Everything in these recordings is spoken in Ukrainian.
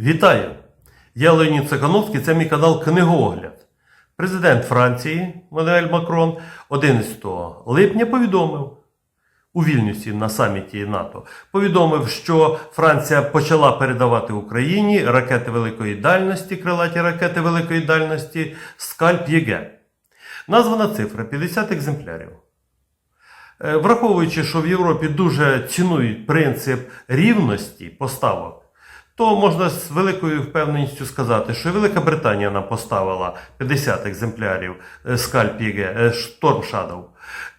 Вітаю! Я Леонід Цехановський, це мій канал Книгоогляд. Президент Франції Мануель Макрон 11 липня повідомив у Вільнюсі на саміті НАТО, повідомив, що Франція почала передавати Україні ракети великої дальності, крилаті ракети великої дальності Скальп ЄГЕ. Названа цифра 50 екземплярів. Е, Враховуючи, що в Європі дуже цінують принцип рівності поставок, то можна з великою впевненістю сказати, що Велика Британія нам поставила 50 екземплярів е, скальп ЄГЕ, е, Storm Shadow.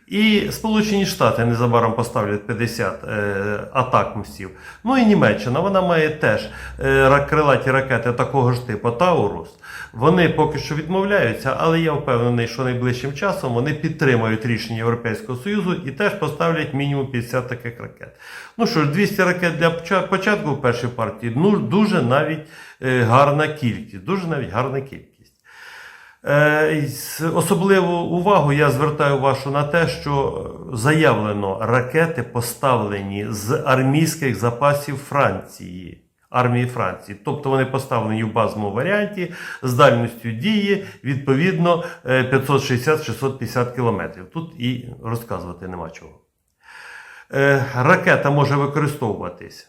І Сполучені Штати незабаром поставлять 50 е, атакмсів. Ну і Німеччина, вона має теж е, крилаті ракети такого ж типу Таурус. Вони поки що відмовляються, але я впевнений, що найближчим часом вони підтримають рішення Європейського Союзу і теж поставлять мінімум 50 таких ракет. Ну що ж, 200 ракет для початку в першій партії, ну дуже навіть е, гарна кількість. Дуже навіть гарна кількість. Е, Особливу увагу я звертаю вашу на те, що е, заявлено ракети поставлені з армійських запасів Франції. Армії Франції, тобто вони поставлені в базовому варіанті з дальністю дії відповідно е, 560-650 кілометрів. Тут і розказувати нема чого. Е, Ракета може використовуватись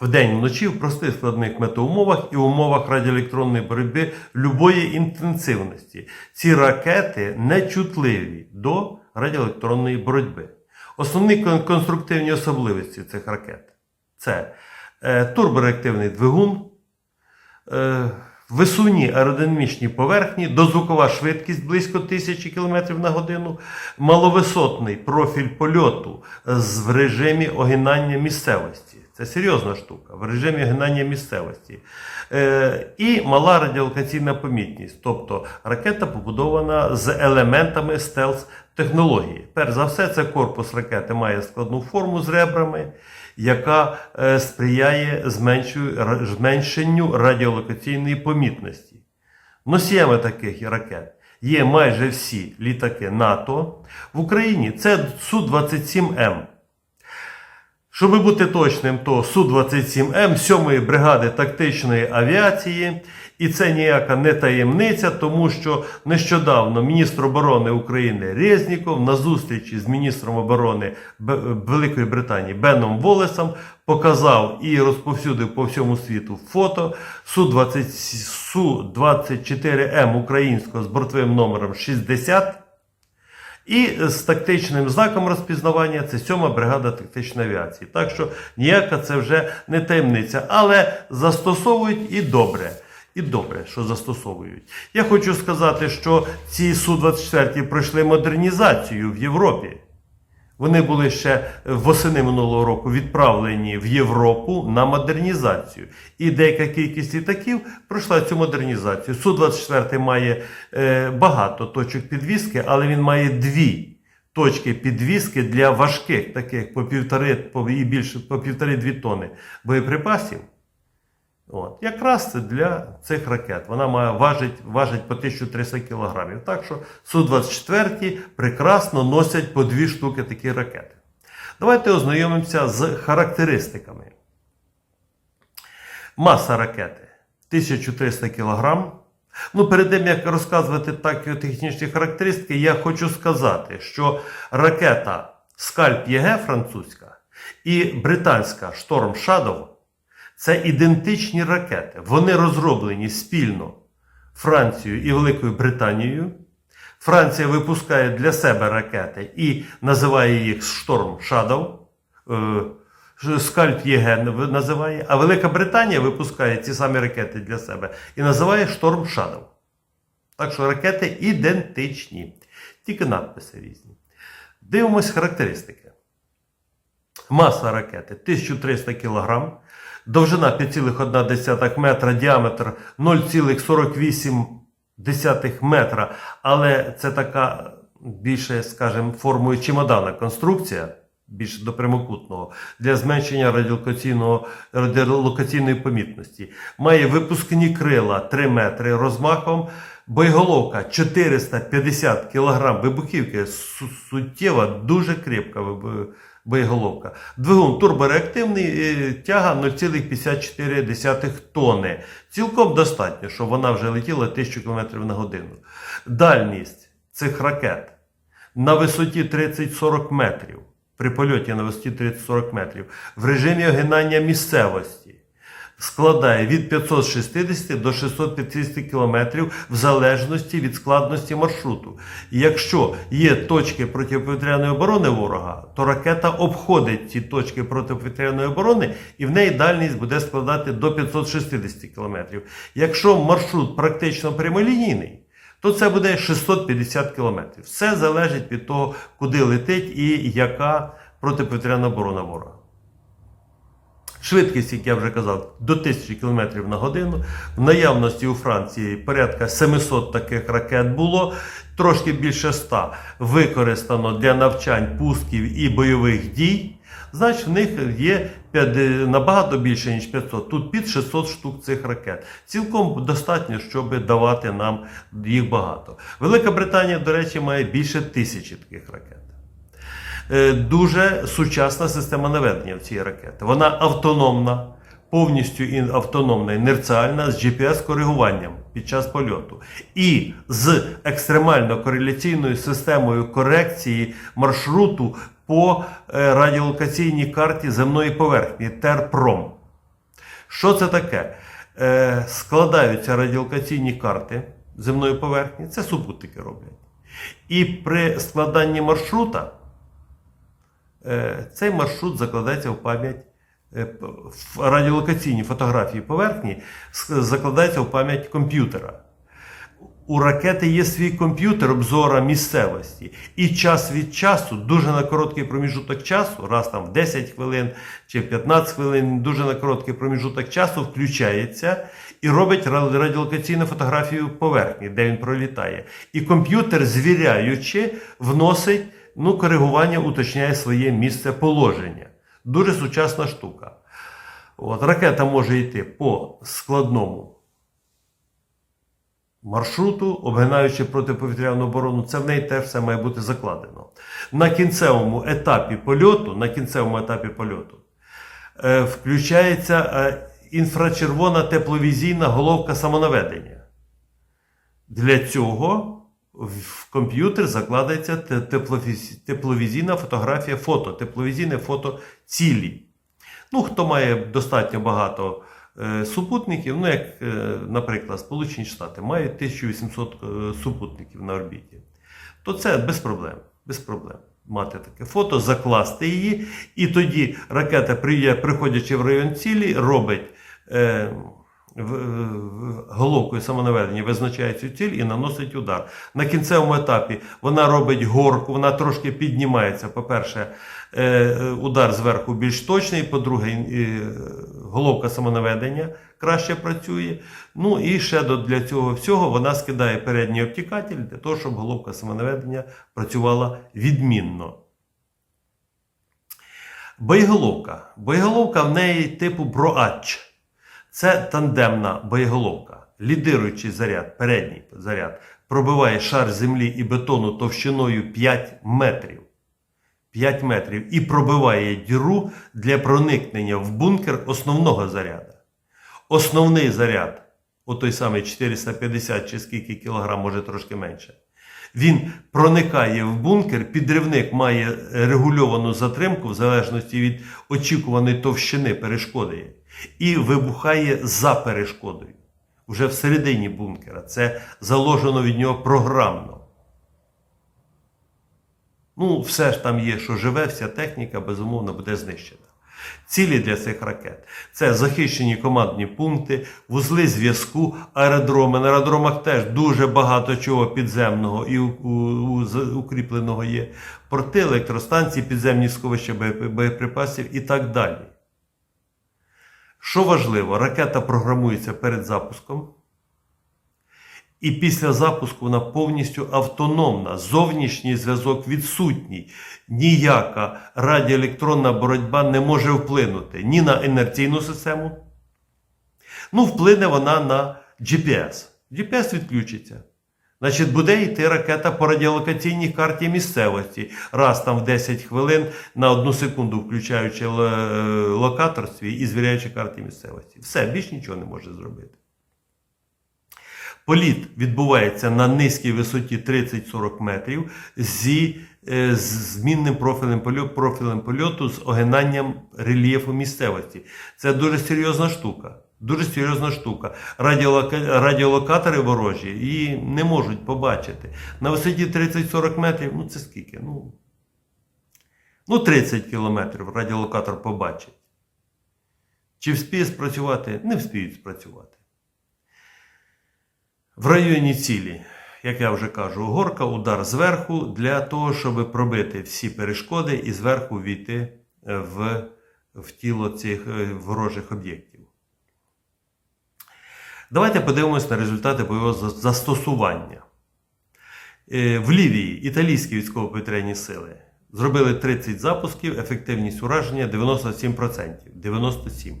вдень вночі в простих складних метеоумовах і умовах радіоелектронної боротьби любої інтенсивності. Ці ракети не чутливі до радіоелектронної боротьби. Основні конструктивні особливості цих ракет це е, турбореактивний двигун, е, висунні аеродинамічні поверхні, дозвукова швидкість близько 1000 км на годину, маловисотний профіль польоту в режимі огинання місцевості. Це серйозна штука в режимі огинання місцевості. Е, і мала радіолокаційна помітність, тобто ракета побудована з елементами стелс технології. Перш за все, це корпус ракети має складну форму з ребрами, яка е, сприяє зменшенню радіолокаційної помітності. Носіями таких ракет є майже всі літаки НАТО. В Україні це Су-27М. Щоб бути точним, то Су-27М 7-ї бригади тактичної авіації. І це ніяка не таємниця, тому що нещодавно міністр оборони України Резніков на зустрічі з міністром оборони Великої Британії Беном Волесом показав і розповсюдив по всьому світу фото Су-20 Су-24М українського з бортовим номером 60. І з тактичним знаком розпізнавання це 7 бригада тактичної авіації. Так що ніяка це вже не таємниця, але застосовують і добре. І добре, що застосовують. Я хочу сказати, що ці Су-24 пройшли модернізацію в Європі. Вони були ще восени минулого року відправлені в Європу на модернізацію. І деяка кількість літаків пройшла цю модернізацію. Су-24 має е, багато точок підвіски, але він має дві точки підвіски для важких, таких по півтори по, і більше по півтори-дві тони боєприпасів. От. Якраз це для цих ракет. Вона має важить, важить по 1300 кг. Так що Су-24 прекрасно носять по дві штуки такі ракети. Давайте ознайомимося з характеристиками. Маса ракети 1300 кг. Ну, перед тим як розказувати такі технічні характеристики, я хочу сказати, що ракета Скальп ЄГ французька і британська Storm Shadow це ідентичні ракети. Вони розроблені спільно Францією і Великою Британією. Франція випускає для себе ракети і називає їх Storm Shadow. е, Скальп ЄГ називає, а Велика Британія випускає ці самі ракети для себе і називає Storm Shadow. Так що ракети ідентичні, тільки надписи різні. Дивимось характеристики. Маса ракети 1300 кг, довжина 5,1 метра, діаметр 0,48 метра, але це така більше, скажімо, формою чемодана. Конструкція, більше до прямокутного, для зменшення радіолокаційної помітності. Має випускні крила 3 метри розмахом, боєголовка 450 кг вибухівки, суттєва, дуже крепка вибу- боєголовка. Двигун турбореактивний, е, тяга 0,54 тонни. Цілком достатньо, щоб вона вже летіла 1000 км на годину. Дальність цих ракет на висоті 30-40 метрів, при польоті на висоті 30-40 метрів, в режимі огинання місцевості складає від 560 до 650 км в залежності від складності маршруту. Якщо є точки протиповітряної оборони ворога, то ракета обходить ці точки протиповітряної оборони і в неї дальність буде складати до 560 км. Якщо маршрут практично прямолінійний, то це буде 650 км. Все залежить від того, куди летить і яка протиповітряна оборона ворога. Швидкість, як я вже казав, до 1000 км на годину. В наявності у Франції порядка 700 таких ракет було, трошки більше 100 використано для навчань пусків і бойових дій. Значить, в них є п'яти- набагато більше, ніж 500. Тут під 600 штук цих ракет. Цілком достатньо, щоб давати нам їх багато. Велика Британія, до речі, має більше тисячі таких ракет. Е, дуже сучасна система наведення в цієї ракети. Вона автономна, повністю автономна, інерціальна з GPS-коригуванням під час польоту. І з екстремально кореляційною системою корекції маршруту по е, радіолокаційній карті земної поверхні ТЕРПРОМ. Що це таке? Е, складаються радіолокаційні карти земної поверхні, це супутники роблять. І при складанні маршрута цей маршрут закладається в пам'ять е, радіолокаційні фотографії поверхні, закладається в пам'ять комп'ютера. У ракети є свій комп'ютер обзора місцевості. І час від часу, дуже на короткий проміжуток часу, раз там в 10 хвилин чи 15 хвилин, дуже на короткий проміжуток часу включається і робить радіолокаційну фотографію поверхні, де він пролітає. І комп'ютер, звіряючи, вносить ну, коригування, уточняє своє місце положення. Дуже сучасна штука. От, ракета може йти по складному маршруту, обгинаючи протиповітряну оборону, це в неї теж все має бути закладено. На кінцевому етапі польоту, на кінцевому етапі польоту е, включається е, інфрачервона тепловізійна головка самонаведення. Для цього в комп'ютер закладається тепловізійна фотографія фото, тепловізійне фото цілі. Ну, хто має достатньо багато е, супутників, ну, як, е, наприклад, Сполучені Штати мають 1800 е, супутників на орбіті, то це без проблем. Без проблем. Мати таке фото, закласти її, і тоді ракета, приходячи в район цілі, робить е, головкою самонаведення, визначає цю ціль і наносить удар. На кінцевому етапі вона робить горку, вона трошки піднімається. По-перше, е, е, удар зверху більш точний, по-друге, е, головка самонаведення краще працює. Ну і ще для цього всього вона скидає передній обтікатель для того, щоб головка самонаведення працювала відмінно. Боєголовка. Боєголовка в неї типу Броач. Це тандемна боєголовка. Лідируючий заряд, передній заряд, пробиває шар землі і бетону товщиною 5 метрів. 5 метрів і пробиває діру для проникнення в бункер основного заряду. Основний заряд, отой самий 450 чи скільки кілограм, може трошки менше. Він проникає в бункер, підривник має регульовану затримку в залежності від очікуваної товщини перешкоди і вибухає за перешкодою. Вже всередині бункера. Це заложено від нього програмно. Ну, все ж там є, що живе, вся техніка, безумовно, буде знищена. Цілі для цих ракет це захищені командні пункти, вузли зв'язку, аеродроми. На аеродромах теж дуже багато чого підземного і укріпленого є. Порти, електростанції, підземні сховища боєприпасів і так далі. Що важливо, ракета програмується перед запуском. І після запуску вона повністю автономна. Зовнішній зв'язок відсутній. Ніяка радіоелектронна боротьба не може вплинути ні на інерційну систему. Ну, вплине вона на GPS. GPS відключиться. Значить, буде йти ракета по радіолокаційній карті місцевості. Раз там в 10 хвилин на одну секунду, включаючи л- локатор свій і звіряючи карти місцевості. Все, більш нічого не може зробити. Політ відбувається на низькій висоті 30-40 метрів зі е, з змінним профілем польоту, профілем польоту з огинанням рельєфу місцевості. Це дуже серйозна штука. Дуже серйозна штука. Радіолока... Радіолокатори ворожі її не можуть побачити. На висоті 30-40 метрів, ну це скільки? Ну, ну 30 кілометрів радіолокатор побачить. Чи вспіє спрацювати? Не вспіють спрацювати. В районі цілі, як я вже кажу, горка, удар зверху для того, щоб пробити всі перешкоди і зверху війти е, в, в тіло цих е, ворожих об'єктів. Давайте подивимось на результати бойового застосування. Е, В Лівії італійські військово-повітряні сили зробили 30 запусків, ефективність ураження 97%. 97%.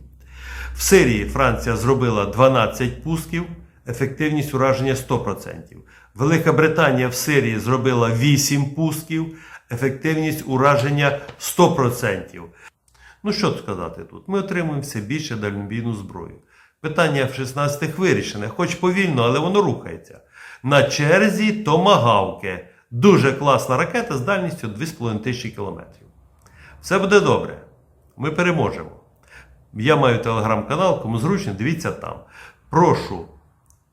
В Сирії Франція зробила 12 пусків, ефективність ураження 100%. Велика Британія в Сирії зробила 8 пусків, ефективність ураження 100%. Ну що сказати тут? Ми отримуємо все більше дальнобійну зброю. Питання в 16 вирішене, хоч повільно, але воно рухається. На черзі томагавки. Дуже класна ракета з дальністю 2500 кілометрів. Все буде добре. Ми переможемо. Я маю телеграм-канал, кому зручно, дивіться там. Прошу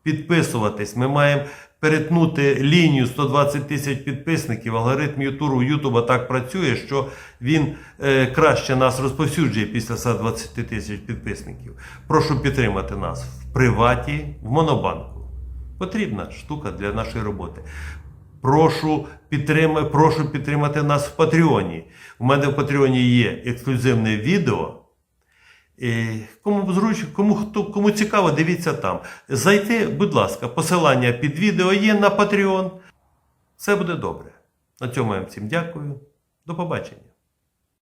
підписуватись. Ми маємо перетнути лінію 120 тисяч підписників. Алгоритм Ютубу Ютуба так працює, що він е, краще нас розповсюджує після 120 тисяч підписників. Прошу підтримати нас в приваті, в Монобанку. Потрібна штука для нашої роботи. Прошу, підтримати, прошу підтримати нас в Патреоні. У мене в Патреоні є ексклюзивне відео. Кому зручно, кому, хто, кому цікаво, дивіться там. Зайти, будь ласка, посилання під відео є на Patreon. Все буде добре. На цьому я всім дякую. До побачення.